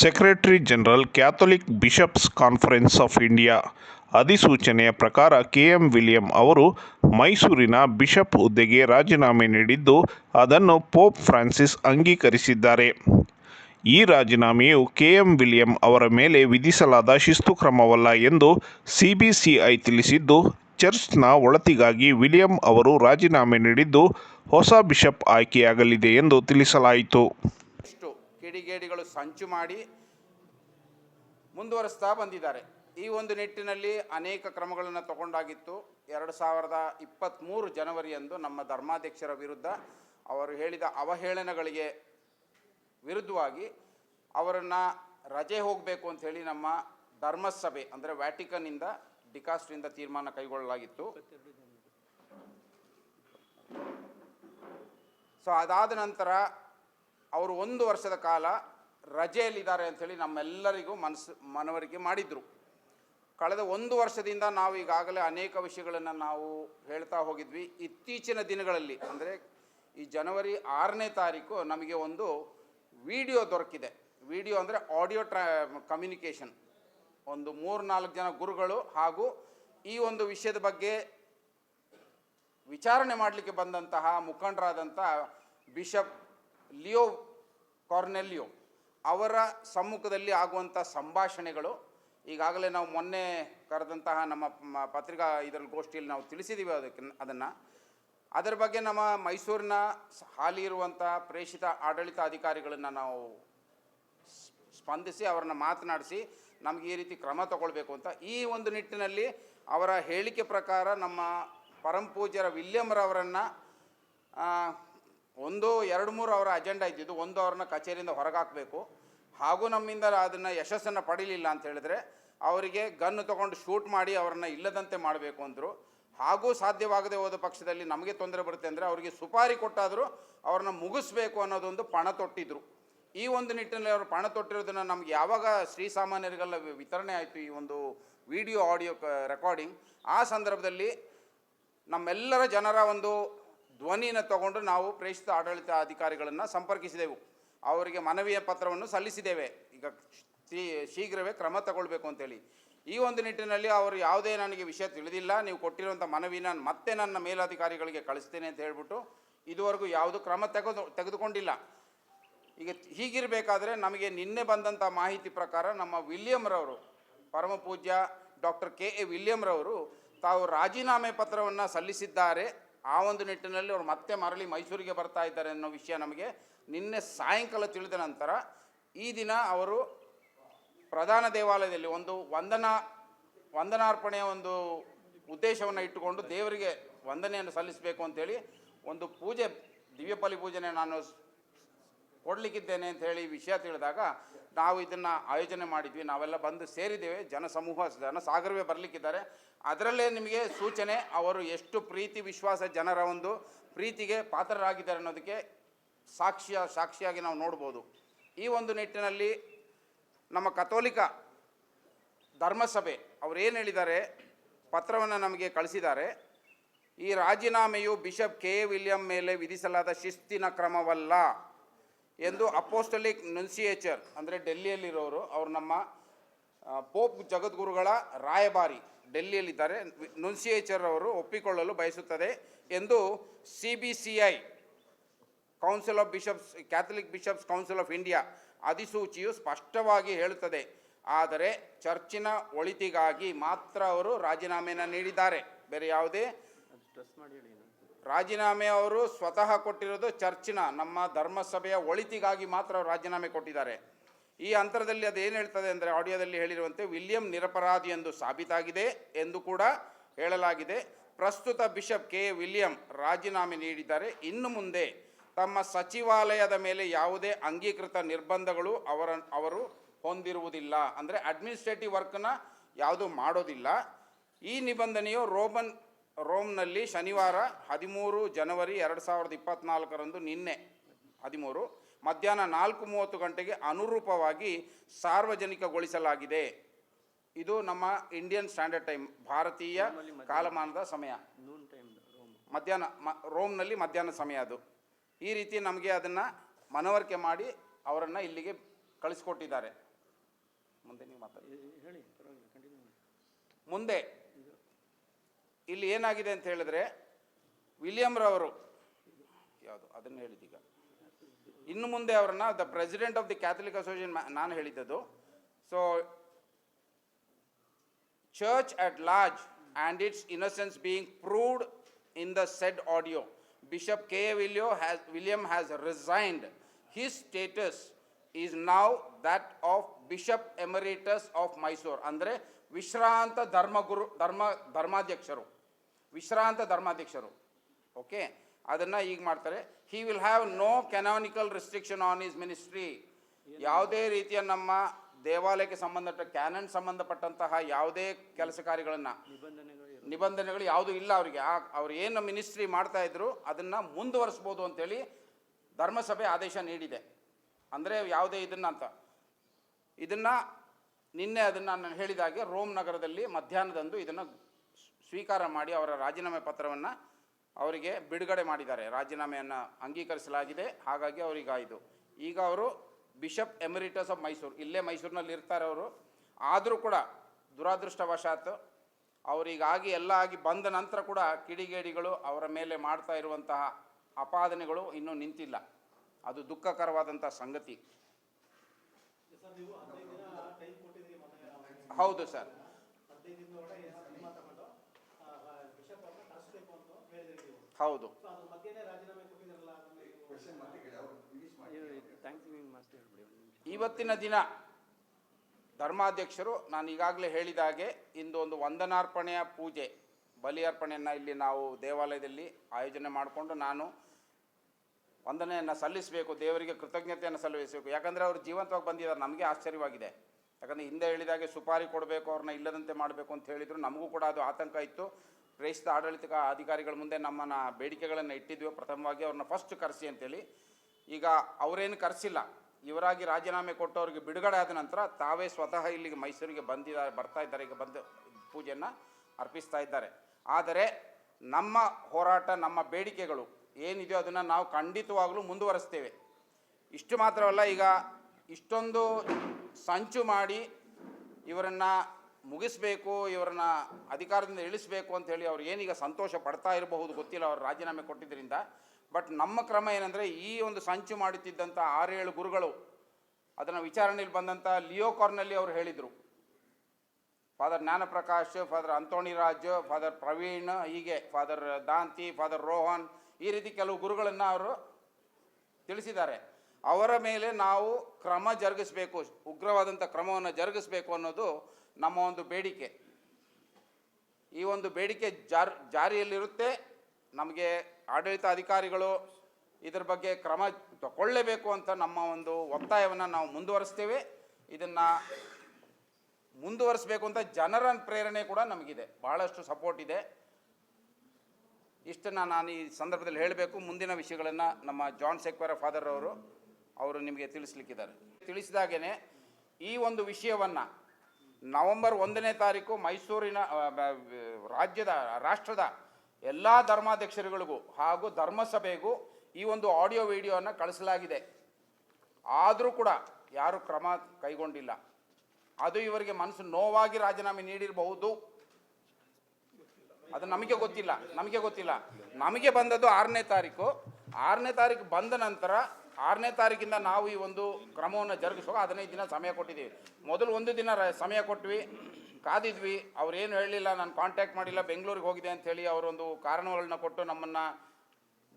Secretary general Catholic bishops conference of India ಅಧಿಸೂಚನೆಯ ಪ್ರಕಾರ KM William ಅವರು ಮೈಸೂರಿನ ಬಿಷಪ್ ಹುದ್ದೆಗೆ ರಾಜೀನಾಮೆ ನೀಡಿದ್ದು ಅದನ್ನು ಪೋಪ್ ಫ್ರಾನ್ಸಿಸ್ ಅಂಗೀಕರಿಸಿದ್ದಾರೆ. ಈ ರಾಜೀನಾಮೆಯು ಕೆಎಂ ವಿಲಿಯಂ ಅವರ ಮೇಲೆ ವಿಧಿಸಲಾದ ಶಿಸ್ತು ಕ್ರಮವಲ್ಲ ಎಂದು ಸಿಬಿಸಿಐ ತಿಳಿಸಿದ್ದು, ಚರ್ಚ್ನ ಒಳತಿಗಾಗಿ ವಿಲಿಯಂ ಅವರು ರಾಜೀನಾಮೆ ನೀಡಿದ್ದು ಹೊಸ ಬಿಷಪ್ ಆಯ್ಕೆಯಾಗಲಿದೆ ಎಂದು ತಿಳಿಸಲಾಯಿತು. ಕಿಡಿಗೇಡಿಗಳು ಸಂಚು ಮಾಡಿ ಮುಂದುವರಿಸ್ತಾ ಬಂದಿದ್ದಾರೆ. ಈ ಒಂದು ನಿಟ್ಟಿನಲ್ಲಿ ಅನೇಕ ಕ್ರಮಗಳನ್ನು ತಗೊಂಡಾಗಿತ್ತು. ಎರಡು ಸಾವಿರದ ಇಪ್ಪತ್ತ್ಮೂರು ಜನವರಿಯಂದು ನಮ್ಮ ಧರ್ಮಾಧ್ಯಕ್ಷರ ವಿರುದ್ಧ ಅವರು ಹೇಳಿದ ಅವಹೇಳನಗಳಿಗೆ ವಿರುದ್ಧವಾಗಿ ಅವರನ್ನು ರಜೆ ಹೋಗಬೇಕು ಅಂತ ಹೇಳಿ ನಮ್ಮ ಧರ್ಮಸಭೆ, ಅಂದರೆ ವ್ಯಾಟಿಕನ್ನಿಂದ ಡಿಕಾಸ್ಟ್ರಿಂದ ತೀರ್ಮಾನ ಕೈಗೊಳ್ಳಲಾಗಿತ್ತು. ಸೊ ಅದಾದ ನಂತರ ಅವರು ಒಂದು ವರ್ಷದ ಕಾಲ ರಜೆಯಲ್ಲಿದ್ದಾರೆ ಅಂಥೇಳಿ ನಮ್ಮೆಲ್ಲರಿಗೂ ಮನಸ್ಸು, ಮನವರಿಕೆ ಮಾಡಿದರು. ಕಳೆದ ಒಂದು ವರ್ಷದಿಂದ ನಾವು ಈಗಾಗಲೇ ಅನೇಕ ವಿಷಯಗಳನ್ನು ನಾವು ಹೇಳ್ತಾ ಹೋಗಿದ್ವಿ. ಇತ್ತೀಚಿನ ದಿನಗಳಲ್ಲಿ, ಅಂದರೆ ಈ ಜನವರಿ ಆರನೇ ತಾರೀಕು ನಮಗೆ ಒಂದು ವಿಡಿಯೋ ದೊರಕಿದೆ. ವಿಡಿಯೋ ಅಂದರೆ ಆಡಿಯೋ ಟ್ರಾ, ಕಮ್ಯುನಿಕೇಷನ್. ಒಂದು ಮೂರು ನಾಲ್ಕು ಜನ ಗುರುಗಳು ಹಾಗೂ ಈ ಒಂದು ವಿಷಯದ ಬಗ್ಗೆ ವಿಚಾರಣೆ ಮಾಡಲಿಕ್ಕೆ ಬಂದಂತಹ ಮುಖಂಡರಾದಂಥ ಬಿಷಪ್ ಲಿಯೋ ಕಾರ್ನೆಲಿಯೋ ಅವರ ಸಮ್ಮುಖದಲ್ಲಿ ಆಗುವಂಥ ಸಂಭಾಷಣೆಗಳು ಈಗಾಗಲೇ ನಾವು ಮೊನ್ನೆ ಕರೆದಂತಹ ನಮ್ಮ ಪತ್ರಿಕಾ ಇದರಲ್ಲಿ ಗೋಷ್ಠಿಯಲ್ಲಿ ನಾವು ತಿಳಿಸಿದ್ದೀವಿ ಅದಕ್ಕೆ ಅದನ್ನು. ಅದರ ಬಗ್ಗೆ ನಮ್ಮ ಮೈಸೂರಿನ ಹಾಲಿ ಇರುವಂಥ ಪ್ರೇಷಿತ ಆಡಳಿತ ಅಧಿಕಾರಿಗಳನ್ನು ನಾವು ಸ್ಪಂದಿಸಿ ಅವರನ್ನ ಮಾತನಾಡಿಸಿ ನಮಗೆ ಈ ರೀತಿ ಕ್ರಮ ತಗೊಳ್ಬೇಕು ಅಂತ. ಈ ಒಂದು ನಿಟ್ಟಿನಲ್ಲಿ ಅವರ ಹೇಳಿಕೆ ಪ್ರಕಾರ ನಮ್ಮ ಪರಂಪೂಜ್ಯರ ವಿಲಿಯಮ್ರವರನ್ನು ಒಂದು, ಎರಡು, ಮೂರು ಅವರ ಅಜೆಂಡಾ ಇದ್ದಿದ್ದು ಒಂದು ಅವ್ರನ್ನ ಕಚೇರಿಯಿಂದ ಹೊರಗಾಕಬೇಕು. ಹಾಗೂ ನಮ್ಮಿಂದ ಅದನ್ನು ಯಶಸ್ಸನ್ನು ಪಡೀಲಿಲ್ಲ ಅಂತ ಹೇಳಿದ್ರೆ ಅವರಿಗೆ ಗನ್ನು ತಗೊಂಡು ಶೂಟ್ ಮಾಡಿ ಅವರನ್ನು ಇಲ್ಲದಂತೆ ಮಾಡಬೇಕು ಅಂದರು. ಹಾಗೂ ಸಾಧ್ಯವಾಗದೆ ಹೋದ ಪಕ್ಷದಲ್ಲಿ ನಮಗೆ ತೊಂದರೆ ಬರುತ್ತೆ ಅಂದರೆ ಅವರಿಗೆ ಸುಪಾರಿ ಕೊಟ್ಟಾದರೂ ಅವ್ರನ್ನ ಮುಗಿಸ್ಬೇಕು ಅನ್ನೋದೊಂದು ಪಣ ತೊಟ್ಟಿದ್ರು. ಈ ಒಂದು ನಿಟ್ಟಿನಲ್ಲಿ ಅವರು ಪಣ ತೊಟ್ಟಿರೋದನ್ನು ನಮ್ಗೆ ಯಾವಾಗ ಶ್ರೀ ಸಾಮಾನ್ಯರಿಗೆಲ್ಲ ವಿತರಣೆ ಆಯಿತು ಈ ಒಂದು ವಿಡಿಯೋ, ಆಡಿಯೋ ರೆಕಾರ್ಡಿಂಗ್ ಆ ಸಂದರ್ಭದಲ್ಲಿ ನಮ್ಮೆಲ್ಲರ ಜನರ ಒಂದು ಧ್ವನಿನ ತಗೊಂಡು ನಾವು ಪ್ರೇಷಿತ ಆಡಳಿತ ಅಧಿಕಾರಿಗಳನ್ನು ಸಂಪರ್ಕಿಸಿದೆವು. ಅವರಿಗೆ ಮನವಿಯ ಪತ್ರವನ್ನು ಸಲ್ಲಿಸಿದ್ದೇವೆ. ಈಗ ಶೀಘ್ರವೇ ಕ್ರಮ ತಗೊಳ್ಬೇಕು ಅಂತೇಳಿ. ಈ ಒಂದು ನಿಟ್ಟಿನಲ್ಲಿ ಅವರು ಯಾವುದೇ ನನಗೆ ವಿಷಯ ತಿಳಿದಿಲ್ಲ. ನೀವು ಕೊಟ್ಟಿರುವಂಥ ಮನವಿ ನಾನು ಮತ್ತೆ ನನ್ನ ಮೇಲಧಿಕಾರಿಗಳಿಗೆ ಕಳಿಸ್ತೇನೆ ಅಂತ ಹೇಳಿಬಿಟ್ಟು ಇದುವರೆಗೂ ಯಾವುದು ಕ್ರಮ ತೆಗೆದು, ತೆಗೆದುಕೊಂಡಿಲ್ಲ. ಈಗ ಹೀಗಿರಬೇಕಾದ್ರೆ ನಮಗೆ ನಿನ್ನೆ ಬಂದಂಥ ಮಾಹಿತಿ ಪ್ರಕಾರ ನಮ್ಮ ವಿಲಿಯಮ್ರವರು ಪರಮ ಪೂಜ್ಯ ಡಾಕ್ಟರ್ ಕೆ ಎ ವಿಲಿಯಮ್ರವರು ತಾವು ರಾಜೀನಾಮೆ ಪತ್ರವನ್ನು ಸಲ್ಲಿಸಿದ್ದಾರೆ. ಆ ಒಂದು ನಿಟ್ಟಿನಲ್ಲಿ ಅವರು ಮತ್ತೆ ಮರಳಿ ಮೈಸೂರಿಗೆ ಬರ್ತಾ ಇದ್ದಾರೆ ಅನ್ನೋ ವಿಷಯ ನಮಗೆ ನಿನ್ನೆ ಸಾಯಂಕಾಲ ತಿಳಿದ ನಂತರ ಈ ದಿನ ಅವರು ಪ್ರಧಾನ ದೇವಾಲಯದಲ್ಲಿ ಒಂದು ವಂದನಾ, ವಂದನಾರ್ಪಣೆಯ ಒಂದು ಉದ್ದೇಶವನ್ನು ಇಟ್ಟುಕೊಂಡು ದೇವರಿಗೆ ವಂದನೆಯನ್ನು ಸಲ್ಲಿಸಬೇಕು ಅಂತೇಳಿ ಒಂದು ಪೂಜೆ ದಿವ್ಯಪಾಲಿ ಪೂಜೆನೆ ನಾನು ಕೊಡಲಿಕ್ಕಿದ್ದೇನೆ ಅಂತ ಹೇಳಿ ವಿಷಯ ತಿಳಿದಾಗ ನಾವು ಇದನ್ನು ಆಯೋಜನೆ ಮಾಡಿದ್ವಿ. ನಾವೆಲ್ಲ ಬಂದು ಸೇರಿದ್ದೇವೆ. ಜನಸಮೂಹ, ಜನಸಾಗರವೇ ಬರಲಿಕ್ಕಿದ್ದಾರೆ. ಅದರಲ್ಲೇ ನಿಮಗೆ ಸೂಚನೆ, ಅವರು ಎಷ್ಟು ಪ್ರೀತಿ ವಿಶ್ವಾಸ ಜನರ ಒಂದು ಪ್ರೀತಿಗೆ ಪಾತ್ರರಾಗಿದ್ದಾರೆ ಅನ್ನೋದಕ್ಕೆ ಸಾಕ್ಷಿಯ ಸಾಕ್ಷಿಯಾಗಿ ನಾವು ನೋಡ್ಬೋದು. ಈ ಒಂದು ನಿಟ್ಟಿನಲ್ಲಿ ನಮ್ಮ ಕಥೋಲಿಕ ಧರ್ಮಸಭೆ ಅವರು ಏನು ಹೇಳಿದ್ದಾರೆ, ಪತ್ರವನ್ನು ನಮಗೆ ಕಳಿಸಿದ್ದಾರೆ. ಈ ರಾಜೀನಾಮೆಯು ಬಿಷಪ್ ಕೆ. ವಿಲಿಯಂ ಮೇಲೆ ವಿಧಿಸಲಾದ ಶಿಸ್ತಿನ ಕ್ರಮವಲ್ಲ ಎಂದು ಅಪೋಸ್ಟಲಿಕ್ ನುನ್ಸಿಯೇಚರ್ ಅಂದರೆ ಡೆಲ್ಲಿಯಲ್ಲಿರೋರು, ಅವರು ನಮ್ಮ ಪೋಪ್ ಜಗದ್ಗುರುಗಳ ರಾಯಭಾರಿ ಡೆಲ್ಲಿಯಲ್ಲಿದ್ದಾರೆ. ನುನ್ಸಿಯೇಚರ್ ಅವರು ಒಪ್ಪಿಕೊಳ್ಳಲು ಬಯಸುತ್ತದೆ ಎಂದು C B C I council of bishops Catholic bishops council of India ಅಧಿಸೂಚಿಯು ಸ್ಪಷ್ಟವಾಗಿ ಹೇಳುತ್ತದೆ. ಆದರೆ ಚರ್ಚಿನ ಒಳಿತಿಗಾಗಿ ಮಾತ್ರ ಅವರು ರಾಜೀನಾಮೆಯನ್ನು ನೀಡಿದ್ದಾರೆ. ಬೇರೆ ಯಾವುದೇ? ರಾಜೀನಾಮೆ ಅವರು ಸ್ವತಃ ಕೊಟ್ಟಿರೋದು ಚರ್ಚಿನ, ನಮ್ಮ ಧರ್ಮಸಭೆಯ ಒಳಿತಿಗಾಗಿ ಮಾತ್ರ ಅವರು ರಾಜೀನಾಮೆ ಕೊಟ್ಟಿದ್ದಾರೆ. ಈ ಅಂತರದಲ್ಲಿ ಅದೇನು ಹೇಳ್ತದೆ ಅಂದರೆ ಆಡಿಯೋದಲ್ಲಿ ಹೇಳಿರುವಂತೆ ವಿಲಿಯಂ ನಿರಪರಾಧಿ ಎಂದು ಸಾಬೀತಾಗಿದೆ ಎಂದು ಕೂಡ ಹೇಳಲಾಗಿದೆ. ಪ್ರಸ್ತುತ ಬಿಷಪ್ ಕೆ. ವಿಲಿಯಂ ರಾಜೀನಾಮೆ ನೀಡಿದ್ದಾರೆ. ಇನ್ನು ಮುಂದೆ ತಮ್ಮ ಸಚಿವಾಲಯದ ಮೇಲೆ ಯಾವುದೇ ಅಂಗೀಕೃತ ನಿರ್ಬಂಧಗಳು ಅವರ, ಅವರು ಹೊಂದಿರುವುದಿಲ್ಲ. ಅಂದರೆ ಅಡ್ಮಿನಿಸ್ಟ್ರೇಟಿವ್ ವರ್ಕ್ನ ಯಾವುದು ಮಾಡೋದಿಲ್ಲ. ಈ ನಿಬಂಧನೆಯು ರೋಮನ್, ರೋಮ್ನಲ್ಲಿ ಶನಿವಾರ ಹದಿಮೂರು ಜನವರಿ ಎರಡು ಸಾವಿರದ ಇಪ್ಪತ್ತ್ನಾಲ್ಕರಂದು ನಿನ್ನೆ ಹದಿಮೂರು ಮಧ್ಯಾಹ್ನ ನಾಲ್ಕು ಮೂವತ್ತು ಗಂಟೆಗೆ ಅನುರೂಪವಾಗಿ ಸಾರ್ವಜನಿಕಗೊಳಿಸಲಾಗಿದೆ. ಇದು ನಮ್ಮ ಇಂಡಿಯನ್ ಸ್ಟ್ಯಾಂಡರ್ಡ್ ಟೈಮ್ ಭಾರತೀಯ ಕಾಲಮಾನದ ಸಮಯ. ಮಧ್ಯಾಹ್ನ ಮ ರೋಮ್ನಲ್ಲಿ ಮಧ್ಯಾಹ್ನ ಸಮಯ ಅದು. ಈ ರೀತಿ ನಮಗೆ ಅದನ್ನು ಮನವರಿಕೆ ಮಾಡಿ ಅವರನ್ನು ಇಲ್ಲಿಗೆ ಕಳಿಸ್ಕೊಟ್ಟಿದ್ದಾರೆ. ಮುಂದೆ ನೀವು ಮಾತಾಡಿ. ಮುಂದೆ ಇಲ್ಲಿ ಏನಾಗಿದೆ ಅಂತ ಹೇಳಿದ್ರೆ ವಿಲಿಯಮ್ರವರು ಯಾವುದು ಅದನ್ನು ಹೇಳಿದೀಗ. ಇನ್ನು ಮುಂದೆ ಅವರನ್ನ the president of the Catholic association ನಾನು ಹೇಳಿದ್ದದು. So church at large and its innocence being proved in the said audio bishop K A William has William has resigned his status is now that of bishop emeritus of Mysuru ಅಂದರೆ ವಿಶ್ರಾಂತ ಧರ್ಮಗುರು, ಧರ್ಮ, ಧರ್ಮಾಧ್ಯಕ್ಷರು. ವಿಶ್ರಾಂತ ಧರ್ಮಾಧ್ಯಕ್ಷರು. Okay ಅದನ್ನು ಈಗ ಮಾಡ್ತಾರೆ. He will have no canonical restriction on his ministry ಯಾವುದೇ ರೀತಿಯ ನಮ್ಮ ದೇವಾಲಯಕ್ಕೆ ಸಂಬಂಧಪಟ್ಟ ಕ್ಯಾನನ್ ಸಂಬಂಧಪಟ್ಟಂತಹ ಯಾವುದೇ ಕೆಲಸ ಕಾರ್ಯಗಳನ್ನು ನಿಬಂಧನೆಗಳು ಯಾವುದೂ ಇಲ್ಲ ಅವರಿಗೆ. ಆ ಅವ್ರು ಏನು ಮಿನಿಸ್ಟ್ರಿ ಮಾಡ್ತಾ ಇದ್ರು ಅದನ್ನು ಮುಂದುವರಿಸ್ಬೋದು ಅಂತೇಳಿ ಧರ್ಮಸಭೆ ಆದೇಶ ನೀಡಿದೆ. ಅಂದರೆ ಯಾವುದೇ ಇದನ್ನು ಅಂತ. ಇದನ್ನು ನಿನ್ನೆ ಅದನ್ನು ನಾನು ಹೇಳಿದಾಗೆ ರೋಮ್ ನಗರದಲ್ಲಿ ಮಧ್ಯಾಹ್ನದಂದು ಇದನ್ನು ಸ್ವೀಕಾರ ಮಾಡಿ ಅವರ ರಾಜೀನಾಮೆ ಪತ್ರವನ್ನು ಅವರಿಗೆ ಬಿಡುಗಡೆ ಮಾಡಿದ್ದಾರೆ. ರಾಜೀನಾಮೆಯನ್ನು ಅಂಗೀಕರಿಸಲಾಗಿದೆ. ಹಾಗಾಗಿ ಅವರಿಗೆ ಇದು ಈಗ ಅವರು ಬಿಷಪ್ ಎಮಿರಿಟಸ್ ಆಫ್ ಮೈಸೂರು ಇಲ್ಲೇ ಮೈಸೂರಿನಲ್ಲಿ ಇರ್ತಾರೆ ಅವರು. ಆದರೂ ಕೂಡ ದುರಾದೃಷ್ಟವಶಾತ್ ಅವರಿಗಾಗಿ ಎಲ್ಲ ಆಗಿ ಬಂದ ನಂತರ ಕೂಡ ಕಿಡಿಗೇಡಿಗಳು ಅವರ ಮೇಲೆ ಮಾಡ್ತಾ ಇರುವಂತಹ ಅಪಾದನೆಗಳು ಇನ್ನೂ ನಿಂತಿಲ್ಲ. ಅದು ದುಃಖಕರವಾದಂಥ ಸಂಗತಿ. ಹೌದು ಸರ್. ಹೌದು. ಇವತ್ತಿನ ದಿನ ಧರ್ಮಾಧ್ಯಕ್ಷರು ನಾನು ಈಗಾಗಲೇ ಹೇಳಿದ ಹಾಗೆ ಇಂದು ಒಂದು ವಂದನಾರ್ಪಣೆಯ ಪೂಜೆ ಬಲಿ ಅರ್ಪಣೆಯನ್ನು ಇಲ್ಲಿ ನಾವು ದೇವಾಲಯದಲ್ಲಿ ಆಯೋಜನೆ ಮಾಡಿಕೊಂಡು ನಾನು ವಂದನೆಯನ್ನು ಸಲ್ಲಿಸಬೇಕು ದೇವರಿಗೆ ಕೃತಜ್ಞತೆಯನ್ನು ಸಲ್ಲಿಸಬೇಕು. ಯಾಕಂದರೆ ಅವರು ಜೀವಂತವಾಗಿ ಬಂದಿದ್ದಾರೆ ನಮಗೆ ಆಶ್ಚರ್ಯವಾಗಿದೆ. ಯಾಕಂದರೆ ಹಿಂದೆ ಹೇಳಿದಾಗೆ ಸುಪಾರಿ ಕೊಡಬೇಕು ಅವ್ರನ್ನ ಇಲ್ಲದಂತೆ ಮಾಡಬೇಕು ಅಂತ ಹೇಳಿದರು ನಮಗೂ ಕೂಡ ಅದು ಆತಂಕ ಇತ್ತು. ಕ್ರೈಸ್ತ ಆಡಳಿತ ಅಧಿಕಾರಿಗಳ ಮುಂದೆ ನಮ್ಮನ್ನು ಬೇಡಿಕೆಗಳನ್ನು ಇಟ್ಟಿದ್ವಿ. ಪ್ರಥಮವಾಗಿ ಅವ್ರನ್ನ ಫಸ್ಟ್ ಕರೆಸಿ ಅಂತೇಳಿ. ಈಗ ಅವರೇನು ಕರೆಸಿಲ್ಲ. ಇವರಾಗಿ ರಾಜೀನಾಮೆ ಕೊಟ್ಟವ್ರಿಗೆ ಬಿಡುಗಡೆ ಆದ ನಂತರ ತಾವೇ ಸ್ವತಃ ಇಲ್ಲಿಗೆ ಮೈಸೂರಿಗೆ ಬಂದಿದ್ದಾರೆ ಬರ್ತಾ ಇದ್ದಾರೆ. ಈಗ ಬಂದು ಪೂಜೆಯನ್ನು ಅರ್ಪಿಸ್ತಾ ಇದ್ದಾರೆ. ಆದರೆ ನಮ್ಮ ಹೋರಾಟ, ನಮ್ಮ ಬೇಡಿಕೆಗಳು ಏನಿದೆಯೋ ಅದನ್ನು ನಾವು ಖಂಡಿತವಾಗಲೂ ಮುಂದುವರಿಸ್ತೇವೆ. ಇಷ್ಟು ಮಾತ್ರವಲ್ಲ, ಈಗ ಇಷ್ಟೊಂದು ಸಂಚು ಮಾಡಿ ಇವರನ್ನು ಮುಗಿಸ್ಬೇಕು, ಇವರನ್ನ ಅಧಿಕಾರದಿಂದ ಇಳಿಸಬೇಕು ಅಂತ ಹೇಳಿ ಅವ್ರು ಏನೀಗ ಸಂತೋಷ ಪಡ್ತಾ ಇರಬಹುದು ಗೊತ್ತಿಲ್ಲ, ಅವ್ರು ರಾಜೀನಾಮೆ ಕೊಟ್ಟಿದ್ದರಿಂದ ಬಟ್ ನಮ್ಮ ಕ್ರಮ ಏನಂದರೆ ಈ ಒಂದು ಸಂಚು ಮಾಡುತ್ತಿದ್ದಂಥ ಆರೇಳು ಗುರುಗಳು, ಅದನ್ನು ವಿಚಾರಣೆಯಲ್ಲಿ ಬಂದಂಥ ಲಿಯೋ ಕಾರ್ನಲ್ಲಿ ಅವರು ಹೇಳಿದರು. Father Gnanaprakash, father Anthony Raj, father Praveen, ಹೀಗೆ ಫಾದರ್ ದಾಂತಿ, ಫಾದರ್ ರೋಹನ್, ಈ ರೀತಿ ಕೆಲವು ಗುರುಗಳನ್ನು ಅವರು ತಿಳಿಸಿದ್ದಾರೆ. ಅವರ ಮೇಲೆ ನಾವು ಕ್ರಮ ಜರುಗಿಸಬೇಕು ಉಗ್ರವಾದಂಥ ಕ್ರಮವನ್ನು ಜರುಗಿಸಬೇಕು ಅನ್ನೋದು ನಮ್ಮ ಒಂದು ಬೇಡಿಕೆ. ಈ ಒಂದು ಬೇಡಿಕೆ ಜಾರ್, ಜಾರಿಯಲ್ಲಿರುತ್ತೆ. ನಮಗೆ ಆಡಳಿತ ಅಧಿಕಾರಿಗಳು ಇದರ ಬಗ್ಗೆ ಕ್ರಮ ತಗೊಳ್ಳೇಬೇಕು ಅಂತ ನಮ್ಮ ಒಂದು ಒತ್ತಾಯವನ್ನು ನಾವು ಮುಂದುವರಿಸ್ತೇವೆ. ಇದನ್ನು ಮುಂದುವರಿಸಬೇಕು ಅಂತ ಜನರ ಪ್ರೇರಣೆ ಕೂಡ ನಮಗಿದೆ. ಬಹಳಷ್ಟು ಸಪೋರ್ಟ್ ಇದೆ. ಇಷ್ಟನ್ನು ನಾನು ಈ ಸಂದರ್ಭದಲ್ಲಿ ಹೇಳಬೇಕು. ಮುಂದಿನ ವಿಷಯಗಳನ್ನು ನಮ್ಮ ಜಾನ್ ಸೆಕ್ವೆರ ಫಾದರ್ ಅವರು ಅವರು ನಿಮಗೆ ತಿಳಿಸ್ಲಿಕ್ಕಿದ್ದಾರೆ. ತಿಳಿಸಿದಾಗೇ ಈ ಒಂದು ವಿಷಯವನ್ನು ನವೆಂಬರ್ ಒಂದನೇ ತಾರೀಕು ಮೈಸೂರಿನ ರಾಜ್ಯದ, ರಾಷ್ಟ್ರದ ಎಲ್ಲ ಧರ್ಮಾಧ್ಯಕ್ಷರುಗಳಿಗೂ ಹಾಗೂ ಧರ್ಮಸಭೆಗೂ ಈ ಒಂದು ಆಡಿಯೋ ವಿಡಿಯೋವನ್ನು ಕಳಿಸಲಾಗಿದೆ. ಆದರೂ ಕೂಡ ಯಾರು ಕ್ರಮ ಕೈಗೊಂಡಿಲ್ಲ. ಅದು ಇವರಿಗೆ ಮನಸ್ಸು ನೋವಾಗಿ ರಾಜೀನಾಮೆ ನೀಡಿರಬಹುದು. ಅದು ನಮಗೆ ಗೊತ್ತಿಲ್ಲ ನಮಗೆ ಗೊತ್ತಿಲ್ಲ. ನಮಗೆ ಬಂದದ್ದು ಆರನೇ ತಾರೀಕು. ಆರನೇ ತಾರೀಕು ಬಂದ ನಂತರ ಆರನೇ ತಾರೀಕಿಂದ ನಾವು ಈ ಒಂದು ಕ್ರಮವನ್ನು ಜರುಗಿಸುವಾಗ ಹದಿನೈದು ದಿನ ಸಮಯ ಕೊಟ್ಟಿದ್ದೀವಿ. ಮೊದಲು ಒಂದು ದಿನ ಸಮಯ ಕೊಟ್ವಿ ಕಾದಿದ್ವಿ. ಅವ್ರೇನು ಹೇಳಲಿಲ್ಲ ನಾನು ಕಾಂಟ್ಯಾಕ್ಟ್ ಮಾಡಿಲ್ಲ ಬೆಂಗಳೂರಿಗೆ ಹೋಗಿದೆ ಅಂಥೇಳಿ ಅವರೊಂದು ಕಾರಣಗಳನ್ನ ಕೊಟ್ಟು ನಮ್ಮನ್ನು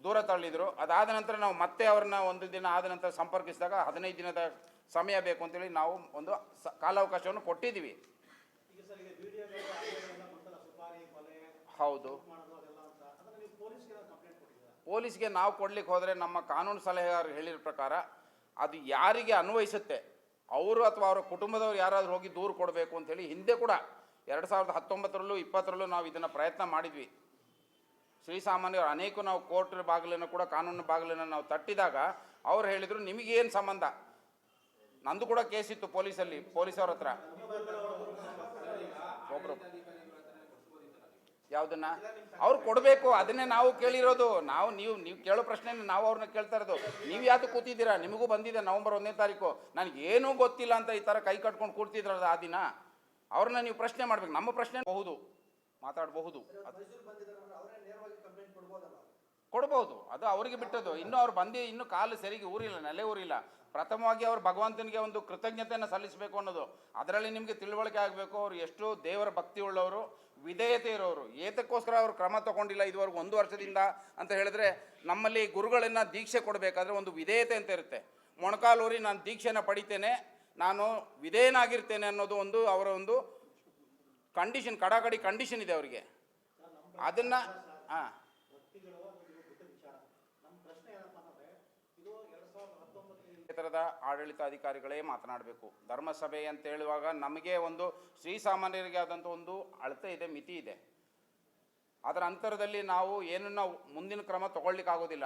ದೂರ ತಳ್ಳಿದರು. ಅದಾದ ನಂತರ ನಾವು ಮತ್ತೆ ಅವ್ರನ್ನ ಒಂದು ದಿನ ಆದ ನಂತರ ಸಂಪರ್ಕಿಸಿದಾಗ ಹದಿನೈದು ದಿನದ ಸಮಯ ಬೇಕು ಅಂತೇಳಿ ನಾವು ಒಂದು ಸ ಕಾಲಾವಕಾಶವನ್ನು ಕೊಟ್ಟಿದ್ದೀವಿ. ಹೌದು. ಪೊಲೀಸ್ಗೆ ನಾವು ಕೊಡ್ಲಿಕ್ಕೆ ಹೋದರೆ ನಮ್ಮ ಕಾನೂನು ಸಲಹೆಗಾರರು ಹೇಳಿರೋ ಪ್ರಕಾರ ಅದು ಯಾರಿಗೆ ಅನ್ವಯಿಸುತ್ತೆ? ಅವರು ಅಥವಾ ಅವರ ಕುಟುಂಬದವರು ಯಾರಾದರೂ ಹೋಗಿ ದೂರು ಕೊಡಬೇಕು ಅಂತೇಳಿ ಹಿಂದೆ ಕೂಡ ಎರಡು ಸಾವಿರದ ಹತ್ತೊಂಬತ್ತರಲ್ಲೂ ಇಪ್ಪತ್ತರಲ್ಲೂ ನಾವು ಇದನ್ನು ಪ್ರಯತ್ನ ಮಾಡಿದ್ವಿ. ಶ್ರೀಸಾಮಾನ್ಯರು ಅನೇಕ ನಾವು ಕೋರ್ಟ್ ಬಾಗಿಲನ್ನು ಕೂಡ ಕಾನೂನು ಬಾಗಿಲನ್ನು ನಾವು ತಟ್ಟಿದಾಗ ಅವ್ರು ಹೇಳಿದರು, ನಿಮಗೇನು ಸಂಬಂಧ? ನಂದು ಕೂಡ ಕೇಸ್ ಇತ್ತು ಪೊಲೀಸಲ್ಲಿ, ಪೊಲೀಸವ್ರ ಹತ್ರ. ಯಾವುದನ್ನ? ಅವ್ರು ಕೊಡಬೇಕು, ಅದನ್ನೇ ನಾವು ಕೇಳಿರೋದು. ನಾವು, ನೀವು ನೀವು ಕೇಳೋ ಪ್ರಶ್ನೆ ನಾವು ಅವ್ರನ್ನ ಕೇಳ್ತಾ ಇರೋದು. ನೀವು ಯಾವುದು ಕೂತಿದ್ದೀರಾ? ನಿಮಗೂ ಬಂದಿದೆ ನವಂಬರ್ ಒಂದನೇ ತಾರೀಕು. ನನಗೆ ಏನೂ ಗೊತ್ತಿಲ್ಲ ಅಂತ ಈ ಥರ ಕೈ ಕಟ್ಕೊಂಡು ಕೂರ್ತಿದ್ರಲ್ಲ ಆ ದಿನ? ಅವ್ರನ್ನ ನೀವು ಪ್ರಶ್ನೆ ಮಾಡ್ಬೇಕು. ನಮ್ಮ ಪ್ರಶ್ನೆ ಬಹುದು. ಮಾತಾಡಬಹುದು. ಅದು ಕೊಡ್ಬೋದು. ಅದು ಅವರಿಗೆ ಬಿಟ್ಟದ್ದು. ಇನ್ನೂ ಅವ್ರು ಬಂದು ಇನ್ನೂ ಕಾಲು ಸರಿಗೆ ಊರಿಲ್ಲ, ನೆಲೆ ಊರಿಲ್ಲ. ಪ್ರಥಮವಾಗಿ ಅವ್ರು ಭಗವಂತನಿಗೆ ಒಂದು ಕೃತಜ್ಞತೆಯನ್ನು ಸಲ್ಲಿಸಬೇಕು ಅನ್ನೋದು. ಅದರಲ್ಲಿ ನಿಮಗೆ ತಿಳುವಳಿಕೆ ಆಗಬೇಕು. ಅವರು ಎಷ್ಟು ದೇವರ ಭಕ್ತಿ ಉಳ್ಳವರು ವಿಧೇಯತೆ ಇರೋರು, ಏತಕ್ಕೋಸ್ಕರ ಅವರು ಕ್ರಮ ತಗೊಂಡಿಲ್ಲ ಇದುವರೆಗೂ ಒಂದು ವರ್ಷದಿಂದ ಅಂತ ಹೇಳಿದ್ರೆ ನಮ್ಮಲ್ಲಿ ಗುರುಗಳನ್ನ ದೀಕ್ಷೆ ಕೊಡಬೇಕಾದ್ರೆ ಒಂದು ವಿಧೇಯತೆ ಅಂತ ಇರುತ್ತೆ. ಮೊಣಕಾಲೂರಿ ನಾನು ದೀಕ್ಷೆನ ಪಡಿತೇನೆ, ನಾನು ವಿಧೇಯನಾಗಿರ್ತೇನೆ ಅನ್ನೋದು ಒಂದು ಅವರ ಒಂದು ಕಂಡೀಷನ್ ಕಡಾಕಡಿ ಕಂಡೀಷನ್ ಇದೆ ಅವರಿಗೆ. ಅದನ್ನ ಹಾಂ ಕ್ಷೇತ್ರದ ಆಡಳಿತಾಧಿಕಾರಿಗಳೇ ಮಾತನಾಡಬೇಕು ಧರ್ಮಸಭೆ ಅಂತ ಹೇಳುವಾಗ ನಮಗೆ ಒಂದು ಶ್ರೀ ಸಾಮಾನ್ಯರಿಗೆ ಆದಂಥ ಒಂದು ಅಳತೆ ಇದೆ ಮಿತಿ ಇದೆ ಅದರ ಅಂತರದಲ್ಲಿ ನಾವು ಏನನ್ನ ಮುಂದಿನ ಕ್ರಮ ತಗೊಳ್ಲಿಕ್ಕೆ ಆಗೋದಿಲ್ಲ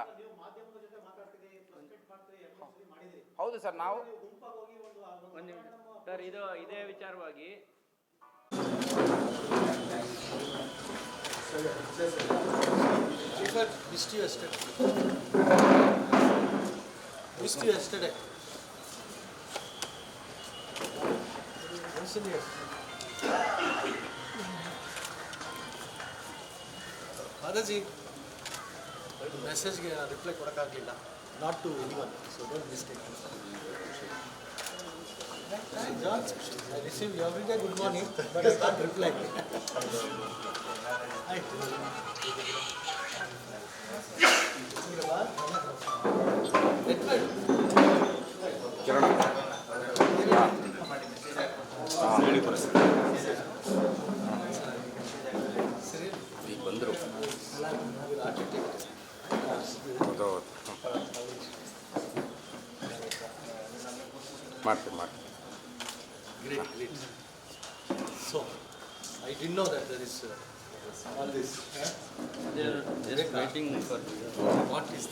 ಹೌದು ಸರ್ ನಾವು ಸರ್ ಇದು ಇದೇ ವಿಚಾರವಾಗಿ sir I missed you yesterday. Missed you ಮೆಸೇಜ್ಗೆ reply ಕೊಡೋಕ್ಕಾಗಲಿಲ್ಲ. Not to any one so don't mistake John I receive every day good morning but I can't reply ಆಯ್ತು ಅಲ್ಲಾ ಮರ್ಟ್ ಮರ್ಟ್ great great I is all this writing what is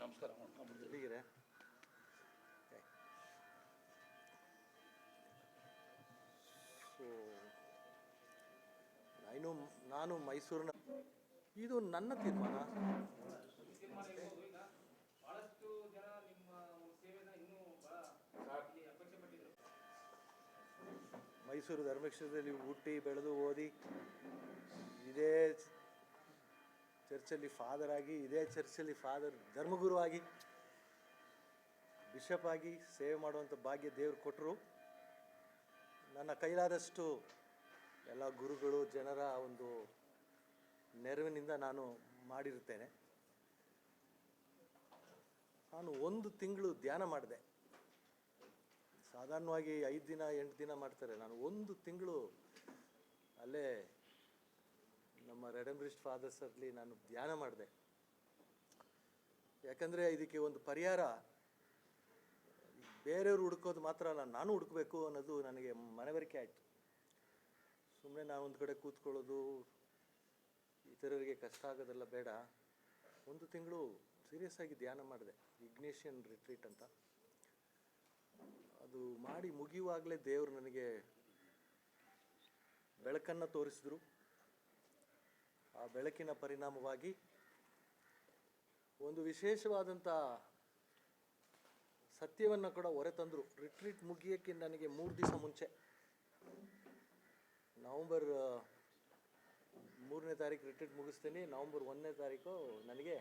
ನಮಸ್ಕಾರ. ಎಲ್ಲಕ್ಕೆ ನಾನು ನಾನು ಮೈಸೂರಿನ ಇದು ನನ್ನ ತೀರ್ಮಾನ. ಮೈಸೂರು ಧರ್ಮಕ್ಷೇತ್ರದಲ್ಲಿ ಹುಟ್ಟಿ ಬೆಳೆದು ಓದಿ ಇದೇ ಚರ್ಚಲ್ಲಿ ಫಾದರ್ ಆಗಿ, ಇದೇ ಚರ್ಚಲ್ಲಿ ಫಾದರ್ ಧರ್ಮಗುರು ಆಗಿ ಬಿಷಪ್ ಆಗಿ ಸೇವೆ ಮಾಡುವಂಥ ಭಾಗ್ಯ ದೇವರು ಕೊಟ್ಟರು ನನ್ನ ಕೈಲಾದಷ್ಟು ಎಲ್ಲ ಗುರುಗಳು ಜನರ ಒಂದು ನೆರವಿನಿಂದ ನಾನು ಮಾಡಿರುತ್ತೇನೆ. ನಾನು ಒಂದು ತಿಂಗಳು ಧ್ಯಾನ ಮಾಡಿದೆ. ಸಾಧಾರಣವಾಗಿ ಐದು ದಿನ, ಎಂಟು ದಿನ ಮಾಡ್ತಾರೆ. ನಾನು ಒಂದು ತಿಂಗಳು ಅಲ್ಲೇ ನಮ್ಮ ರೆಡಂಬ್ರಿಸ್ಟ್ ಫಾದರ್ಸಲ್ಲಿ ನಾನು ಧ್ಯಾನ ಮಾಡಿದೆ. ಯಾಕಂದರೆ ಇದಕ್ಕೆ ಒಂದು ಪರಿಹಾರ, ಬೇರೆಯವರು ಹುಡುಕೋದು ಮಾತ್ರ ಅಲ್ಲ, ನಾನು ಹುಡುಕಬೇಕು ಅನ್ನೋದು ನನಗೆ ಮನವರಿಕೆ ಆಯಿತು. ಸುಮ್ಮನೆ ನಾನು ಒಂದು ಕಡೆ ಕೂತ್ಕೊಳ್ಳೋದು ಇತರರಿಗೆ ಕಷ್ಟ ಆಗೋದೆಲ್ಲ ಬೇಡ. ಒಂದು ತಿಂಗಳು ಸೀರಿಯಸ್ ಆಗಿ ಧ್ಯಾನ ಮಾಡಿದೆ ಇಗ್ನೇಷಿಯನ್ ರಿಟ್ರೀಟ್ ಅಂತ. ಅದು ಮಾಡಿ ಮುಗಿಯುವಾಗಲೇ ದೇವರು ನನಗೆ ಬೆಳಕನ್ನು ತೋರಿಸಿದ್ರು. ಆ ಬೆಳಕಿನ ಪರಿಣಾಮವಾಗಿ ಒಂದು ವಿಶೇಷವಾದಂಥ ಸತ್ಯವನ್ನು ಕೂಡ ಹೊರತಂದರು ರಿಟ್ರೀಟ್ ಮುಗಿಯೋಕ್ಕೆ ನನಗೆ ಮೂರು ದಿವಸ ಮುಂಚೆ. ನವಂಬರ್ ಮೂರನೇ ತಾರೀಕು ರಿಟ್ರೀಟ್ ಮುಗಿಸ್ತೀನಿ. ನವಂಬರ್ ಒಂದನೇ ತಾರೀಕು ನನಗೆ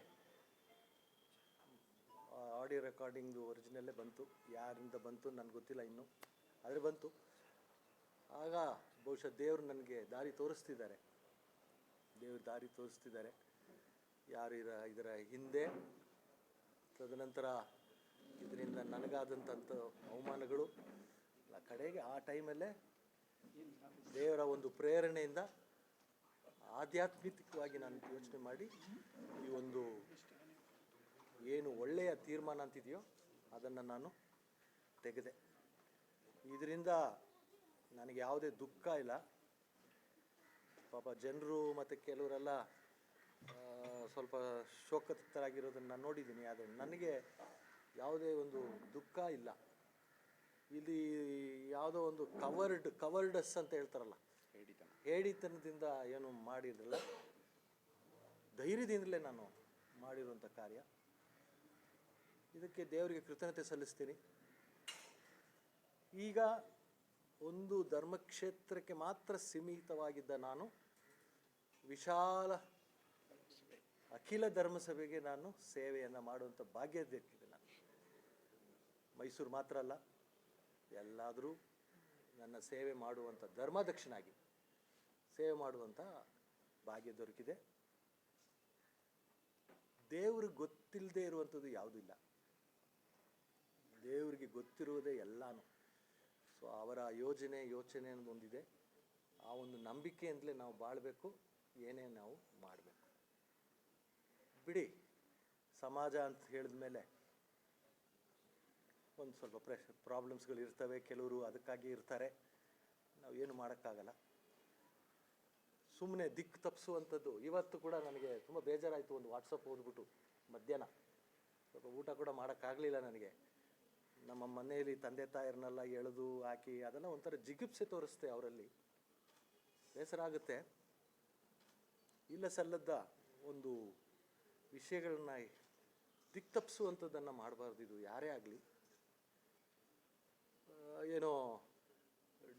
ಆಡಿಯೋ ರೆಕಾರ್ಡಿಂಗ್ದು ಒರಿಜಿನಲ್ಲೇ ಬಂತು. ಯಾರಿಂದ ಬಂತು ನನಗೆ ಗೊತ್ತಿಲ್ಲ ಇನ್ನೂ. ಆದರೆ ಬಂತು. ಆಗ ಬಹುಶಃ ದೇವರು ನನಗೆ ದಾರಿ ತೋರಿಸ್ತಿದ್ದಾರೆ. ದೇವರು ದಾರಿ ತೋರಿಸ್ತಿದ್ದಾರೆ. ಯಾರು ಇದರ ಇದರ ಹಿಂದೆ. ತದನಂತರ ಇದರಿಂದ ನನಗಾದಂಥ ಅವಮಾನಗಳು. ಕಡೆಗೆ ಆ ಟೈಮಲ್ಲೇ ದೇವರ ಒಂದು ಪ್ರೇರಣೆಯಿಂದ ಆಧ್ಯಾತ್ಮಿಕವಾಗಿ ನಾನು ಯೋಚನೆ ಮಾಡಿ ಈ ಒಂದು ಏನು ಒಳ್ಳೆಯ ತೀರ್ಮಾನ ಅಂತಿದೆಯೋ ಅದನ್ನು ನಾನು ತೆಗೆದೆ. ಇದರಿಂದ ನನಗೆ ಯಾವುದೇ ದುಃಖ ಇಲ್ಲ. ಪಾಪ ಜನರು ಮತ್ತು ಕೆಲವರೆಲ್ಲ ಸ್ವಲ್ಪ ಶೋಕತರಾಗಿರೋದನ್ನು ನಾನು ನೋಡಿದ್ದೀನಿ. ಆದರೆ ನನಗೆ ಯಾವುದೇ ಒಂದು ದುಃಖ ಇಲ್ಲ. ಇಲ್ಲಿ ಯಾವುದೋ ಒಂದು ಕವರ್ಡ್ ಕವರ್ಡಸ್ ಅಂತ ಹೇಳ್ತಾರಲ್ಲ. ಹೇಳಿತನ ಹೇಡಿತನದಿಂದ ಏನು ಮಾಡಿರಲಿಲ್ಲ ಧೈರ್ಯದಿಂದಲೇ ನಾನು ಮಾಡಿರುವಂಥ ಕಾರ್ಯ. ಇದಕ್ಕೆ ದೇವರಿಗೆ ಕೃತಜ್ಞತೆ ಸಲ್ಲಿಸ್ತೀನಿ. ಈಗ ಒಂದು ಧರ್ಮಕ್ಷೇತ್ರಕ್ಕೆ ಮಾತ್ರ ಸೀಮಿತವಾಗಿದ್ದ ನಾನು ವಿಶಾಲ ಅಖಿಲ ಧರ್ಮಸಭೆಗೆ ನಾನು ಸೇವೆಯನ್ನು ಮಾಡುವಂಥ ಭಾಗ್ಯ ನಾನು. ಮೈಸೂರು ಮಾತ್ರ ಅಲ್ಲ. ಎಲ್ಲಾದರೂ ನನ್ನ ಸೇವೆ ಮಾಡುವಂಥ ಧರ್ಮದಕ್ಷನಾಗಿ ಸೇವೆ ಮಾಡುವಂಥ ಭಾಗ್ಯ ದೊರಕಿದೆ. ದೇವ್ರಿಗೆ ಗೊತ್ತಿಲ್ಲದೆ ಇರುವಂಥದ್ದು ಯಾವುದೂ ಇಲ್ಲ. ದೇವರಿಗೆ ಗೊತ್ತಿರುವುದೇ ಎಲ್ಲಾನು. ಸೊ ಅವರ ಯೋಜನೆ, ಯೋಚನೆ ಅನ್ನೋದು ಆ ಒಂದು ನಂಬಿಕೆಯಿಂದಲೇ ನಾವು ಬಾಳಬೇಕು, ಏನೇ ನಾವು ಮಾಡಬೇಕು. ಬಿಡಿ, ಸಮಾಜ ಅಂತ ಹೇಳಿದ ಮೇಲೆ ಒಂದು ಸ್ವಲ್ಪ ಪ್ರೆಶ್ ಪ್ರಾಬ್ಲಮ್ಸ್ಗಳು ಇರ್ತವೆ, ಕೆಲವರು ಅದಕ್ಕಾಗಿ ಇರ್ತಾರೆ. ನಾವು ಏನು ಮಾಡೋಕ್ಕಾಗಲ್ಲ. ಸುಮ್ಮನೆ ದಿಕ್ಕು ತಪ್ಪಿಸುವಂಥದ್ದು ಇವತ್ತು ಕೂಡ ನನಗೆ ತುಂಬ ಬೇಜಾರಾಯಿತು ಒಂದು ವಾಟ್ಸಪ್ ಓದ್ಬಿಟ್ಟು ಮಧ್ಯಾಹ್ನ. ಸ್ವಲ್ಪ ಊಟ ಕೂಡ ಮಾಡೋಕ್ಕಾಗಲಿಲ್ಲ ನನಗೆ. ನಮ್ಮ ಮನೆಯಲ್ಲಿ ತಂದೆ ತಾಯಿರನ್ನೆಲ್ಲ ಎಳೆದು ಹಾಕಿ ಅದೆಲ್ಲ ಒಂಥರ ಜಿಗುಪ್ಸೆ ತೋರಿಸ್ತೆ ಅವರಲ್ಲಿ. ಬೇಸರ ಆಗುತ್ತೆ. ಇಲ್ಲ ಸಲ್ಲದ ಒಂದು ವಿಷಯಗಳನ್ನ ದಿಕ್ಕು ತಪ್ಪಿಸುವಂಥದ್ದನ್ನು ಮಾಡಬಾರ್ದು ಇದು ಯಾರೇ ಆಗಲಿ. ಏನೋ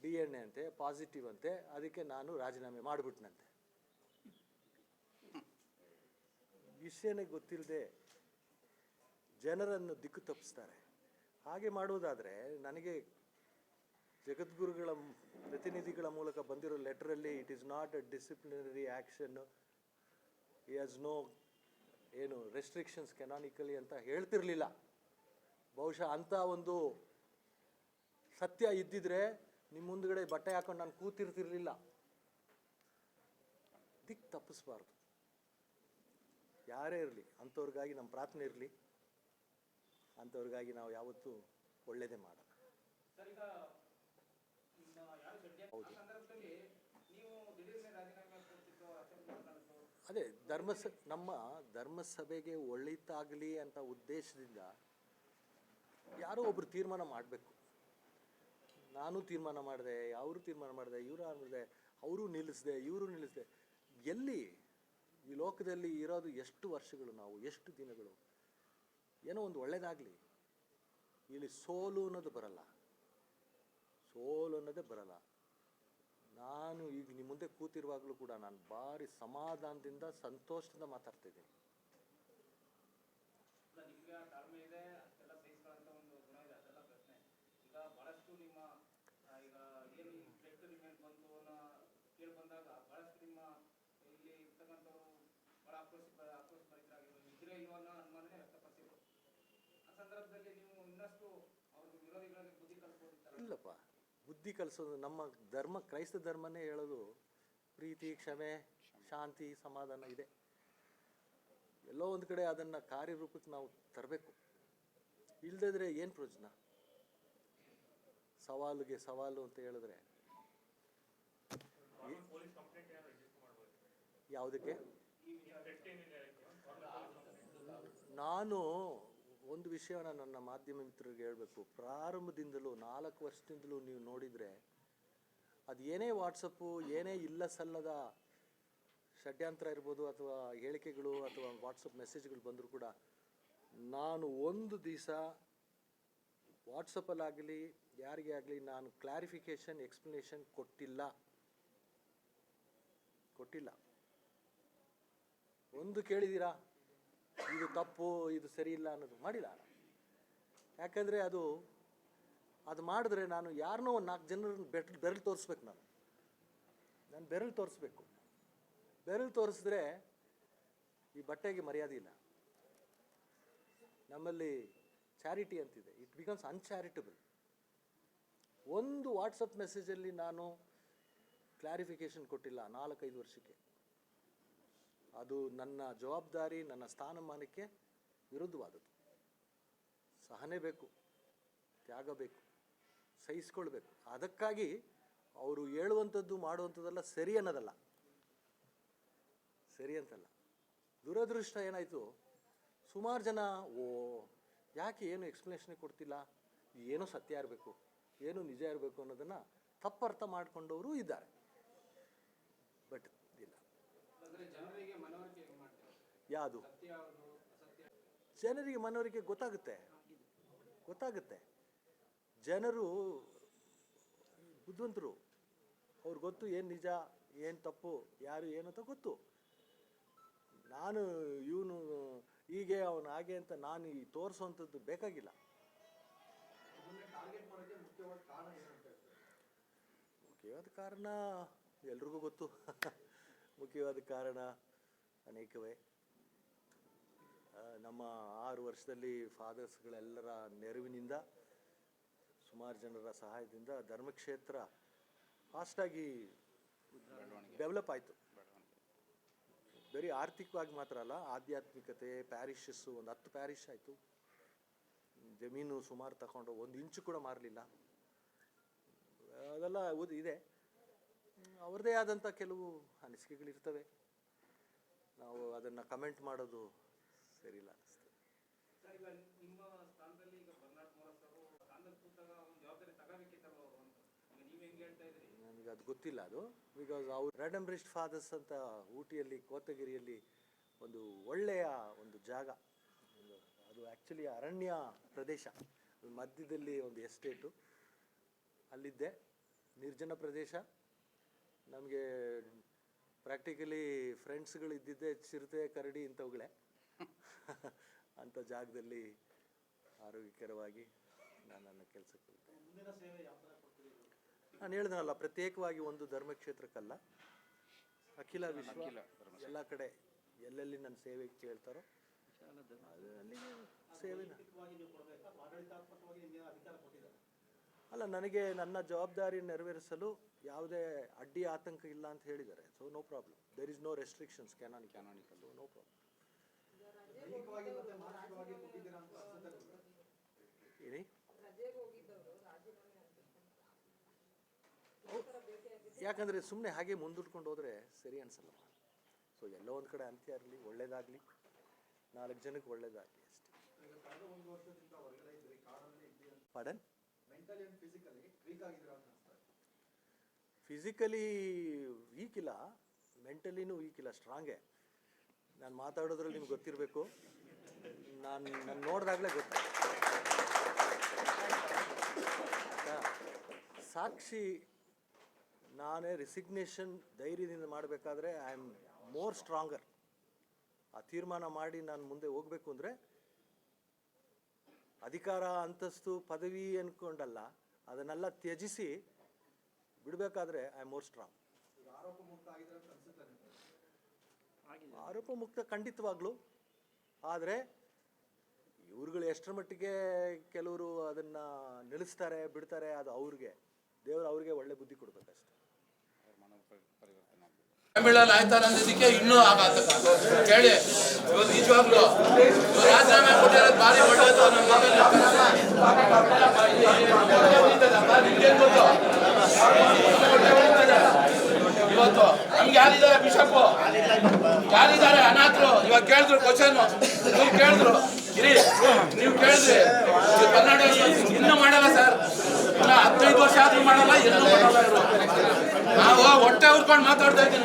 ಡಿ ಎನ್ ಎ ಅಂತೆ ಪಾಸಿಟಿವ್ ಅಂತೆ, ಅದಕ್ಕೆ ನಾನು ರಾಜೀನಾಮೆ ಮಾಡಿಬಿಟ್ನಂತೆ. ವಿಷಯನೇ ಗೊತ್ತಿಲ್ಲದೆ ಜನರನ್ನು ದಿಕ್ಕು ತಪ್ಪಿಸ್ತಾರೆ. ಹಾಗೆ ಮಾಡುವುದಾದರೆ ನನಗೆ ಜಗದ್ಗುರುಗಳ ಪ್ರತಿನಿಧಿಗಳ ಮೂಲಕ ಬಂದಿರೋ ಲೆಟ್ರಲ್ಲಿ it is not a disciplinary action has no ಏನು ರೆಸ್ಟ್ರಿಕ್ಷನ್ಸ್ ಕೆನಾನಿಕಲಿ ಅಂತ ಹೇಳ್ತಿರಲಿಲ್ಲ. ಬಹುಶಃ ಅಂಥ ಒಂದು ಸತ್ಯ ಇದ್ದಿದ್ರೆ ನಿಮ್ಮ ಮುಂದ್ಗಡೆ ಬಟ್ಟೆ ಹಾಕೊಂಡು ನಾನು ಕೂತಿರ್ತಿರ್ಲಿಲ್ಲ. ದಿಕ್ ತಪ್ಪಿಸ್ಬಾರ್ದು. ಯಾರೇ ಇರಲಿ, ಅಂಥವ್ರಿಗಾಗಿ ನಮ್ಮ ಪ್ರಾರ್ಥನೆ ಇರಲಿ, ಅಂಥವ್ರಿಗಾಗಿ ನಾವು ಯಾವತ್ತೂ ಒಳ್ಳೇದೇ ಮಾಡೋಣ ಹೌದು. ಅದೇ ಧರ್ಮಸ ನಮ್ಮ ಧರ್ಮಸಭೆಗೆ ಒಳಿತಾಗಲಿ ಅಂತ ಉದ್ದೇಶದಿಂದ ಯಾರೋ ಒಬ್ರು ತೀರ್ಮಾನ ಮಾಡಬೇಕು. ನಾನು ತೀರ್ಮಾನ ಮಾಡಿದೆ, ಅವರು ತೀರ್ಮಾನ ಮಾಡಿದೆ, ಇವರು ಮಾಡಿದೆ ಅವರು ನಿಲ್ಲಿಸಿದೆ, ಇವರು ನಿಲ್ಲಿಸಿದೆ. ಎಲ್ಲಿ ಈ ಲೋಕದಲ್ಲಿ ಇರೋದು ಎಷ್ಟು ವರ್ಷಗಳು ನಾವು, ಎಷ್ಟು ದಿನಗಳು? ಏನೋ ಒಂದು ಒಳ್ಳೆಯದಾಗಲಿ ಇಲ್ಲಿ ಸೋಲು ಅನ್ನೋದು ಬರಲ್ಲ. ಸೋಲು ಅನ್ನೋದೇ ಬರಲ್ಲ. ನಾನು ಈಗ ನಿಮ್ಮ ಮುಂದೆ ಕೂತಿರುವಾಗಲೂ ಕೂಡ ನಾನು ಭಾರಿ ಸಮಾಧಾನದಿಂದ, ಸಂತೋಷದಿಂದ ಮಾತಾಡ್ತಿದ್ದೀನಿ ಇಲ್ಲ ನಿಮ್ಗೆ ಆ ತಾಳ್ಮೆ ಇದೆ ಅಷ್ಟೆಲ್ಲ ಸಹಿಸ್ಕೊಳ್ಳೋಂಥ ಒಂದು ಗುಣ ಇದೆ ಅದೆಲ್ಲ ಪ್ರಶ್ನೆ ಈಗ ಬಹಳಷ್ಟು ನಿಮ್ಮ ಆ, ಈಗ ಏನು ಕೆಟ್ಟ ನಿಮ್ಮ ಮೇಲೆ ಬಂತು ಅನ್ನೋ ಕೇಳಿ ಬಂದಾಗ ಬಹಳಷ್ಟು ನಿಮ್ಮ ಇಲ್ಲಿ ಇರ್ತಕ್ಕಂಥವ್ರು ಬಹಳ ಆಕ್ರೋಶ ಆಕ್ರೋಶ ಭರಿತರಾಗಿರ್ಬೋದು ನಿದ್ರೆ ಇಲ್ವೋ ಅನ್ನೋ ಅನುಮಾನನೇ ವ್ಯಕ್ತಪಡಿಸಿದ್ರು ಆ ಸಂದರ್ಭದಲ್ಲಿ ನೀವು ಇನ್ನಷ್ಟು ಅವ್ರ ವಿರೋಧಿಗಳಿಗೆ ಬುದ್ಧಿ ಕಲಿಸ್ಬೋದಿತ್ತಲ್ಲ ಇಲ್ಲಪ್ಪ ಬುದ್ಧಿ ಕಲಿಸೋದು, ನಮ್ಮ ಧರ್ಮ, ಕ್ರೈಸ್ತ ಧರ್ಮನೇ ಹೇಳೋದು ಪ್ರೀತಿ, ಕ್ಷಮೆ, ಶಾಂತಿ, ಸಮಾಧಾನ ಇದೆ. ಎಲ್ಲೋ ಒಂದು ಕಡೆ ಅದನ್ನು ಕಾರ್ಯರೂಪಕ್ಕೆ ನಾವು ತರಬೇಕು. ಇಲ್ದಿದ್ರೆ ಏನು ಪ್ರಯೋಜನ? ಸವಾಲಿಗೆ ಸವಾಲು ಅಂತ ಹೇಳಿದ್ರೆ ಯಾವುದಕ್ಕೆ? ನಾನು ಒಂದು ವಿಷಯನ ನನ್ನ ಮಾಧ್ಯಮ ಮಿತ್ರರಿಗೆ ಹೇಳಬೇಕು. ಪ್ರಾರಂಭದಿಂದಲೂ ನಾಲ್ಕು ವರ್ಷದಿಂದಲೂ ನೀವು ನೋಡಿದರೆ ಅದು ಏನೇ ವಾಟ್ಸಪ್ಪು, ಏನೇ ಇಲ್ಲ ಸಲ್ಲದ ಷಡ್ಯಂತ್ರ ಇರ್ಬೋದು ಅಥವಾ ಹೇಳಿಕೆಗಳು ಅಥವಾ ವಾಟ್ಸಪ್ ಮೆಸೇಜ್ಗಳು ಬಂದರೂ ಕೂಡ ನಾನು ಒಂದು ದಿವಸ ವಾಟ್ಸಪ್ಪಲ್ಲಾಗಲಿ ಯಾರಿಗೇ ಆಗಲಿ ನಾನು ಕ್ಲಾರಿಫಿಕೇಷನ್, ಎಕ್ಸ್ಪ್ಲನೇಷನ್ ಕೊಟ್ಟಿಲ್ಲ. ಕೊಟ್ಟಿಲ್ಲ. ಒಂದು ಕೇಳಿದ್ದೀರಾ? ಇದು ತಪ್ಪು, ಇದು ಸರಿ ಇಲ್ಲ ಅನ್ನೋದು ಮಾಡಿಲ್ಲ. ಯಾಕಂದರೆ ಅದು ಅದು ಮಾಡಿದ್ರೆ ನಾನು ಯಾರನ್ನೋ ಒಂದು ನಾಲ್ಕು ಜನರನ್ನು ಬೆಟ್ ಬೆರಳು ತೋರಿಸ್ಬೇಕು ನಾನು. ನಾನು ಬೆರಳು ತೋರಿಸ್ಬೇಕು. ಬೆರಳು ತೋರಿಸಿದ್ರೆ ಈ ಬಟ್ಟೆಗೆ ಮರ್ಯಾದೆ ಇಲ್ಲ. ನಮ್ಮಲ್ಲಿ ಚಾರಿಟಿ ಅಂತಿದೆ. ಇಟ್ ಬಿಕಮ್ಸ್ ಅನ್ಚಾರಿಟಬಲ್ ಒಂದು ವಾಟ್ಸಪ್ ಮೆಸೇಜಲ್ಲಿ ನಾನು ಕ್ಲಾರಿಫಿಕೇಷನ್ ಕೊಟ್ಟಿಲ್ಲ ನಾಲ್ಕೈದು ವರ್ಷಕ್ಕೆ. ಅದು ನನ್ನ ಜವಾಬ್ದಾರಿ, ನನ್ನ ಸ್ಥಾನಮಾನಕ್ಕೆ ವಿರುದ್ಧವಾದದ್ದು. ಸಹನೆ ಬೇಕು, ತ್ಯಾಗ ಬೇಕು, ಸಹಿಸ್ಕೊಳ್ಬೇಕು. ಅದಕ್ಕಾಗಿ ಅವರು ಹೇಳುವಂಥದ್ದು ಮಾಡುವಂಥದ್ದೆಲ್ಲ ಸರಿ ಅನ್ನೋದಲ್ಲ. ಸರಿ ಅಂತಲ್ಲ. ದುರದೃಷ್ಟ ಏನಾಯಿತು? ಸುಮಾರು ಜನ, ಓ, ಯಾಕೆ ಏನು ಎಕ್ಸ್ಪ್ಲನೇಷನ್ ಕೊಡ್ತಿಲ್ಲ? ಏನೋ ಸತ್ಯ ಇರಬೇಕು, ಏನು ನಿಜ ಇರಬೇಕು ಅನ್ನೋದನ್ನು ತಪ್ಪರ್ಥ ಮಾಡಿಕೊಂಡವರು ಇದ್ದಾರೆ ಬಟ್ ಇಲ್ಲ ಅಂದ್ರೆ ಜನರಿಗೆ ಮನವರಿಕೆ ಹೆಂಗ್ ಮಾಡ್ತಾರೆ ಯಾವುದು? ಜನರಿಗೆ ಮನವರಿಕೆ ಗೊತ್ತಾಗುತ್ತೆ. ಗೊತ್ತಾಗುತ್ತೆ. ಜನರು ಬುದ್ಧಿವಂತರು. ಅವ್ರಿಗೆ ಗೊತ್ತು ಏನು ನಿಜ ಏನು ತಪ್ಪು ಯಾರು ಏನು ಅಂತ ಗೊತ್ತು. ನಾನು ಇವನು ಹೀಗೆ ಅವನು ಹಾಗೆ ಅಂತ ನಾನು ಈ ತೋರಿಸುವಂಥದ್ದು ಬೇಕಾಗಿಲ್ಲ. ಮುಖ್ಯವಾದ ಕಾರಣ ಎಲ್ರಿಗೂ ಗೊತ್ತು. ಮುಖ್ಯವಾದ ಕಾರಣ ಅನೇಕವೇ. ನಮ್ಮ ಆರು ವರ್ಷದಲ್ಲಿ ಫಾದರ್ಸ್ಗಳೆಲ್ಲರ ನೆರವಿನಿಂದ, ಸುಮಾರು ಜನರ ಸಹಾಯದಿಂದ ಧರ್ಮಕ್ಷೇತ್ರ ಫಾಸ್ಟಾಗಿ ಡೆವಲಪ್ ಆಯಿತು. ಬರೀ ಆರ್ಥಿಕವಾಗಿ ಮಾತ್ರ ಅಲ್ಲ, ಆಧ್ಯಾತ್ಮಿಕತೆ, ಪ್ಯಾರಿಷಸ್ಸು, ಒಂದು ಹತ್ತು ಪ್ಯಾರಿಷ್ ಆಯಿತು. ಜಮೀನು ಸುಮಾರು ತಗೊಂಡು ಒಂದು ಇಂಚು ಕೂಡ ಮಾರಲಿಲ್ಲ. ಅದೆಲ್ಲ ಇದೆ. ಅವ್ರದ್ದೇ ಆದಂಥ ಕೆಲವು ಅನಿಸಿಕೆಗಳಿರ್ತವೆ. ನಾವು ಅದನ್ನು ಕಮೆಂಟ್ ಮಾಡೋದು ಸರಿಯಿಲ್ಲ ಅನಿಸ್ತದೆ. ನನಗೆ ಅದು ಗೊತ್ತಿಲ್ಲ ಅದು. ಬಿಕಾಸ್ ಅವ್ರು ರ್ಯಾಡಂಬ್ರಿಸ್ಟ್ ಫಾದರ್ಸ್ ಅಂತ ಊಟಿಯಲ್ಲಿ ಕೋತಗಿರಿಯಲ್ಲಿ ಒಂದು ಒಳ್ಳೆಯ ಒಂದು ಜಾಗ. ಅದು ಆ್ಯಕ್ಚುಲಿ ಅರಣ್ಯ ಪ್ರದೇಶ. ಮಧ್ಯದಲ್ಲಿ ಒಂದು ಎಸ್ಟೇಟು ಅಲ್ಲಿದ್ದೆ. ನಿರ್ಜನ ಪ್ರದೇಶ. ನಮಗೆ ಪ್ರಾಕ್ಟಿಕಲಿ ಫ್ರೆಂಡ್ಸ್ಗಳು ಇದ್ದಿದ್ದೇ ಚಿರತೆ ಕರಡಿ ಇಂಥವುಗಳೇ. ಅಂಥ ಜಾಗದಲ್ಲಿ ಆರೋಗ್ಯಕರವಾಗಿ ನಾನು ನನ್ನ ಕೆಲಸಕ್ಕೆ ನಾನು ಹೇಳ್ದಲ್ಲ ಪ್ರತ್ಯೇಕವಾಗಿ ಒಂದು ಧರ್ಮಕ್ಷೇತ್ರಕ್ಕಲ್ಲ. ಅಖಿಲ ವಿಶ್ವ ಎಲ್ಲ ಕಡೆ ಎಲ್ಲೆಲ್ಲಿ ನನ್ನ ಸೇವೆ ಕೇಳ್ತಾರೋ ಸೇವೆ ಅಲ್ಲಿಗೆ ಸೇವೆನ. ಅಲ್ಲ ನನಗೆ ನನ್ನ ಜವಾಬ್ದಾರಿ ನೆರವೇರಿಸಲು ಯಾವುದೇ ಅಡ್ಡಿ ಆತಂಕ ಇಲ್ಲ ಅಂತ ಹೇಳಿದ್ದಾರೆ. So no problem there is no restrictions canon canonical no problem ಹೇಳಿ? ಯಾಕಂದರೆ ಸುಮ್ಮನೆ ಹಾಗೆ ಮುಂದೂಡ್ಕೊಂಡು ಹೋದರೆ ಸರಿ ಅನ್ಸಲ್ಲ. ಸೊ ಎಲ್ಲೋ ಒಂದು ಕಡೆ ಅಂತ್ಯ ಇರಲಿ ಒಳ್ಳೇದಾಗಲಿ. ನಾಲ್ಕು ಜನಕ್ಕೆ ಒಳ್ಳೇದಾಗಲಿ ಅಷ್ಟೇ. ಪಾಡನ್ ಫಿಸಿಕಲಿ ವೀಕ್ ಇಲ್ಲ ಮೆಂಟಲಿನೂ ವೀಕ್ ಇಲ್ಲ ಸ್ಟ್ರಾಂಗೇ ನಾನು ಮಾತಾಡೋದ್ರಲ್ಲಿ ನಿಮ್ಗೆ ಗೊತ್ತಿರಬೇಕು. ನಾನು ನಾನು ನೋಡಿದಾಗಲೇ ಗೊತ್ತ. ಸಾಕ್ಷಿ, ನಾನೇ ರಿಸಿಗ್ನೇಷನ್ ಧೈರ್ಯದಿಂದ ಮಾಡಬೇಕಾದ್ರೆ ಐ ಆಮ್ ಮೋರ್ ಸ್ಟ್ರಾಂಗರ್ ಆ ತೀರ್ಮಾನ ಮಾಡಿ ನಾನು ಮುಂದೆ ಹೋಗಬೇಕು ಅಂದರೆ ಅಧಿಕಾರ ಅಂತಸ್ತು ಪದವಿ ಅನ್ಕೊಂಡಲ್ಲ, ಅದನ್ನೆಲ್ಲ ತ್ಯಜಿಸಿ ಬಿಡಬೇಕಾದ್ರೆ ಐ ಮೋರ್ ಸ್ಟ್ರಾಂಗ್. ಆರೋಪ ಮುಕ್ತ ಖಂಡಿತವಾಗ್ಲೂ. ಆದರೆ ಇವ್ರುಗಳು ಎಷ್ಟರ ಮಟ್ಟಿಗೆ ಕೆಲವರು ಅದನ್ನು ನಿಲ್ಲಿಸ್ತಾರೆ, ಬಿಡ್ತಾರೆ, ಅದು ಅವ್ರಿಗೆ, ದೇವರು ಅವ್ರಿಗೆ ಒಳ್ಳೆ ಬುದ್ಧಿ ಕೊಡ್ಬೇಕಷ್ಟೆ. ತಮಿಳಲ್ಲಿ ಆಯ್ತಾರ ಅನ್ನೋದಕ್ಕೆ ಇನ್ನೂ ಆಘಾತ ಕೇಳಿ ಇವತ್ತು ನಿಜವಾಗ್ಲು ರಾಜೀನಾಮೆ ಕೊಟ್ಟಿರೋದು ಭಾರಿ ಒಳ್ಳೇದು ನಮ್ಮ ಇವತ್ತು ನಮ್ಗೆ ಯಾರಿದ್ದಾರೆ ಬಿಷಪ್ ಯಾರಿದ್ದಾರೆ? ಅನಾಥರು? ಇವಾಗ ಕೇಳಿದ್ರು ಕ್ವಶನ್ ನೀವು ಕೇಳಿದ್ರು. ಇರಿ, ನೀವು ಕೇಳಿದ್ರಿ. ಕನ್ನಡ ಇನ್ನೂ ಮಾಡಲ್ಲ ಸರ್. ಹದಿನೈದು ವರ್ಷ ಆದ್ರೂ ಮಾಡಲ್ಲ ಎಲ್ಲೂ ಮಾಡಲ್ಲ ಹೊಟ್ಟೆ ಉರ್ಕೊಂಡು ಮಾತಾಡ್ತಾ ಇದ್ದೀನಿ.